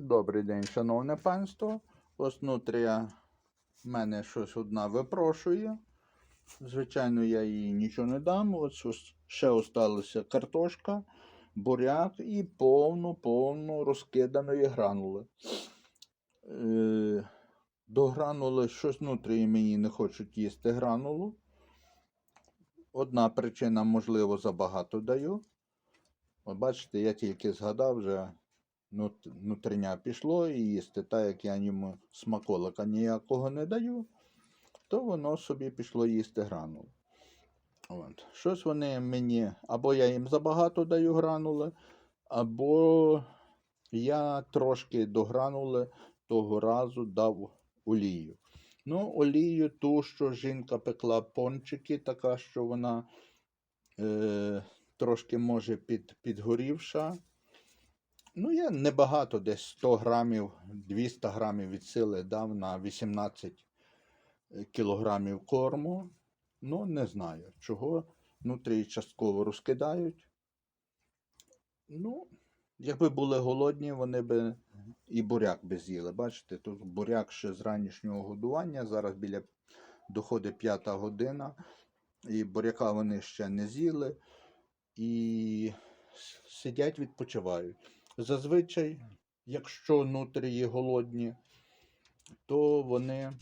Добрий день, шановне панство. Ось нутрія в мене щось одна випрошує. Звичайно, я їй нічого не дам. Ось ще осталася картошка, буряк і повну, повну розкиданої гранули. Е, до гранули щось нутрії мені не хочуть їсти гранулу. Одна причина, можливо, забагато даю. От бачите, я тільки згадав вже нут- нутриня пішло і їсти, так як я йому смаколика ніякого не даю, то воно собі пішло їсти гранули. От. Щось вони мені, або я їм забагато даю гранули, або я трошки до гранули того разу дав олію. Ну, олію ту, що жінка пекла пончики, така, що вона е, трошки може під, підгорівша. Ну, я небагато, десь 100 грамів, 200 грамів від сили дав на 18 кілограмів корму. Ну, не знаю, чого. Внутрі частково розкидають. Ну, якби були голодні, вони би і буряк би з'їли. Бачите, тут буряк ще з ранішнього годування. Зараз біля доходить п'ята година. І буряка вони ще не з'їли. І сидять, відпочивають. Зазвичай, якщо нутрії голодні, то вони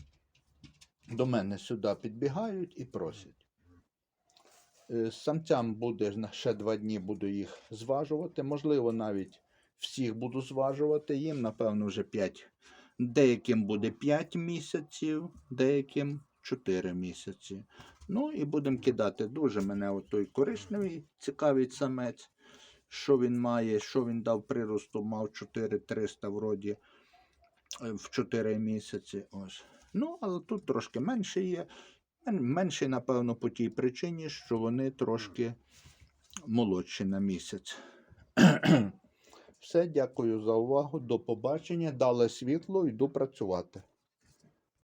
до мене сюди підбігають і просять. Е, Самцям буде ще два дні буду їх зважувати. Можливо, навіть всіх буду зважувати. Їм, напевно, вже 5. Деяким буде 5 місяців, деяким 4 місяці. Ну і будемо кидати. Дуже мене отой коричневий цікавить самець що він має, що він дав приросту, мав 4300 вроді е, в 4 місяці. Ось. Ну, але тут трошки менше є. Мен- Менший, напевно, по тій причині, що вони трошки молодші на місяць. Все, дякую за увагу. До побачення. Дали світло, йду працювати.